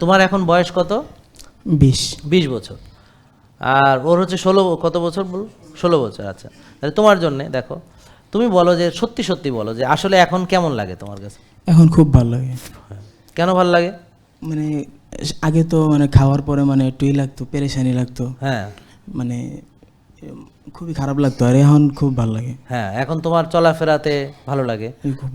তোমার এখন বয়স কত? বিশ। বিশ বছর। আর ওর হচ্ছে ষোলো কত বছর বল? ষোলো বছর আচ্ছা। তাহলে তোমার জন্যে দেখো তুমি বলো যে সত্যি সত্যি বলো যে আসলে এখন কেমন লাগে তোমার কাছে? এখন খুব ভালো লাগে। কেন ভালো লাগে? মানে আগে তো মানে খাওয়ার পরে মানে একটুই লাগতো পেরেশানি লাগতো। হ্যাঁ। মানে খুবই খারাপ লাগতো আর এখন খুব ভালো লাগে। হ্যাঁ এখন তোমার চলাফেরাতে ভালো লাগে।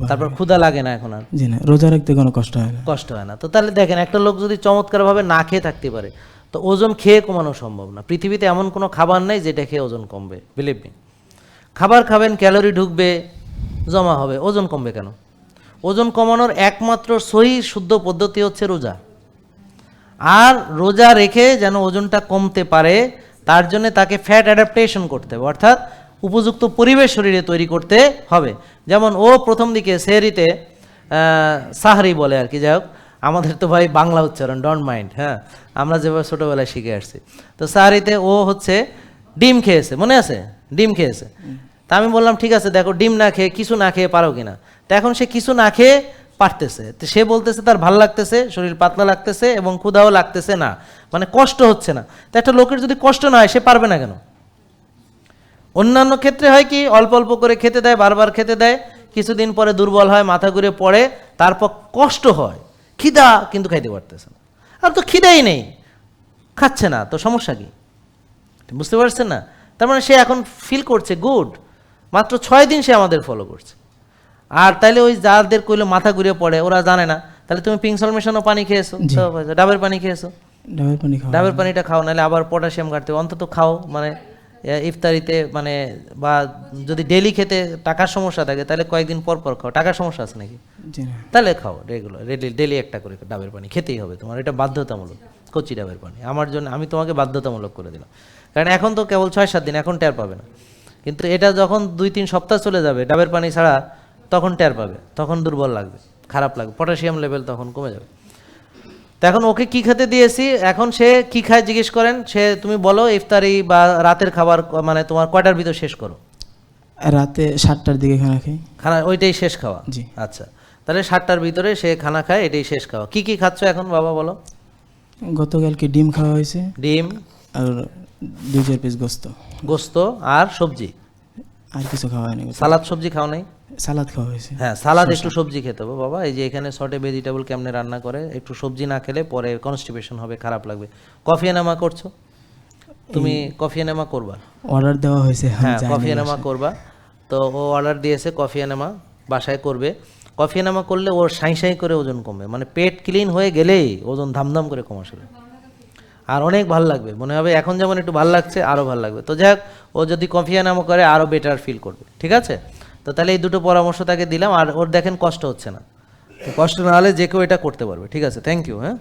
তারপর ক্ষুধা লাগে না এখন আর? জি না রোজা রাখতে কোনো কষ্ট হয় না। কষ্ট হয় না। তো তাহলে দেখেন একটা লোক যদি চমৎকারভাবে না খেয়ে থাকতে পারে তো ওজন খেয়ে কমানো সম্ভব না। পৃথিবীতে এমন কোনো খাবার নেই যেটা খেয়ে ওজন কমবে বিলিভ মি খাবার খাবেন ক্যালোরি ঢুকবে জমা হবে। ওজন কমবে কেন? ওজন কমানোর একমাত্র সহি শুদ্ধ পদ্ধতি হচ্ছে রোজা। আর রোজা রেখে যেন ওজনটা কমতে পারে তার জন্য তাকে ফ্যাট অ্যাডাপ্টেশন করতে হবে অর্থাৎ উপযুক্ত পরিবেশ শরীরে তৈরি করতে হবে। যেমন ও প্রথম দিকে সেহরিতে সাহারি বলে আর কি যাই হোক আমাদের তো ভাই বাংলা উচ্চারণ ডন্ট মাইন্ড হ্যাঁ আমরা যেভাবে ছোটোবেলায় শিখে আসছি। তো সাহারিতে ও হচ্ছে ডিম খেয়েছে মনে আছে? ডিম খেয়েছে। তা আমি বললাম ঠিক আছে দেখো ডিম না খেয়ে কিছু না খেয়ে পারো কিনা? তো এখন সে কিছু না খেয়ে পারতেছে। তো সে বলতেছে, তার ভালো লাগতেছে, শরীর পাতলা লাগতেছে এবং ক্ষুধাও লাগতেছে না। মানে কষ্ট হচ্ছে না। তো একটা লোকের যদি কষ্ট না হয়, সে পারবে না কেন? অন্যান্য ক্ষেত্রে হয় কি, অল্প অল্প করে খেতে দেয়, বারবার খেতে দেয়, কিছুদিন পরে দুর্বল হয়, মাথা ঘুরে পড়ে, তারপর কষ্ট হয়। খিদা কিন্তু খাইতে পারতেছে না। আর তো খিদাই নেই। খাচ্ছে না, তো সমস্যা কি? বুঝতে পারছেন না? তার মানে সে এখন ফিল করছে গুড মাত্র ছয় দিন সে আমাদের ফলো করছে। আর তাইলে ওই যাদের কইলো মাথা ঘুরে পড়ে ওরা জানে না। তাহলে তুমি পিংসল মেশানো পানি খেয়েছো। ডাবের পানি খেয়েছো? ডাবের পানি খাওয়া। ডাবের পানিটা খাও নাহলে আবার পটাশিয়াম ঘাটতে অন্তত খাও মানে ইফতারিতে মানে বা যদি ডেলি খেতে টাকার সমস্যা থাকে তাহলে কয়েকদিন পর পর খাও। টাকার সমস্যা আছে নাকি? তাহলে খাও রেগুলার ডেলি একটা করে ডাবের পানি খেতেই হবে তোমার এটা বাধ্যতামূলক কচি ডাবের পানি। আমার জন্য আমি তোমাকে বাধ্যতামূলক করে দিলাম। কারণ এখন তো কেবল ছয় সাত দিন এখন টের পাবে না। কিন্তু এটা যখন দুই তিন সপ্তাহ চলে যাবে ডাবের পানি ছাড়া তখন টের পাবে তখন দুর্বল লাগবে খারাপ লাগবে পটাশিয়াম লেভেল তখন কমে যাবে। তো এখন ওকে কি খেতে দিয়েছি? এখন সে কি খায় জিজ্ঞেস করেন সে তুমি বলো ইফতারি বা রাতের খাবার মানে তোমার কয়টার ভিতর শেষ করো? রাতে সাতটার দিকে খানা খাই। খানা ওইটাই শেষ খাওয়া? জি। আচ্ছা তাহলে সাতটার ভিতরে সে খানা খায় এটাই শেষ খাওয়া। কি কি খাচ্ছ এখন বাবা বলো? গতকালকে ডিম খাওয়া হয়েছে। ডিম। আর দুই চার পিস গোস্ত। গোস্ত আর সবজি? আর কিছু খাওয়া হয়নি সালাদ সবজি খাওয়া নাই? সালাদ খাওয়া হয়েছে। হ্যাঁ সালাদ একটু সবজি খেতে হবে বাবা। এই যে এখানে শর্টে ভেজিটেবল কেমনে রান্না করে একটু সবজি না খেলে পরে কনস্টিপেশন হবে খারাপ লাগবে। কফি এনামা করছ? তুমি কফি এনামা করবা? অর্ডার দেওয়া হয়েছে হ্যাঁ কফি এনামা করবা। তো ও অর্ডার দিয়েছে কফি এনামা বাসায় করবে। কফি এনামা করলে ওর সাঁই সাঁই করে ওজন কমবে। মানে পেট ক্লিন হয়ে গেলেই ওজন ধামধাম করে কমা শুরু আর অনেক ভালো লাগবে মনে হবে এখন যেমন একটু ভালো লাগছে আরও ভালো লাগবে। তো যাই হোক, ও যদি কফি এনামা করে আরও বেটার ফিল করবে। ঠিক আছে? তো তাহলে এই দুটো পরামর্শ তাকে দিলাম আর ওর দেখেন কষ্ট হচ্ছে না। কষ্ট না হলে যে কেউ এটা করতে পারবে, ঠিক আছে? থ্যাংক ইউ হ্যাঁ?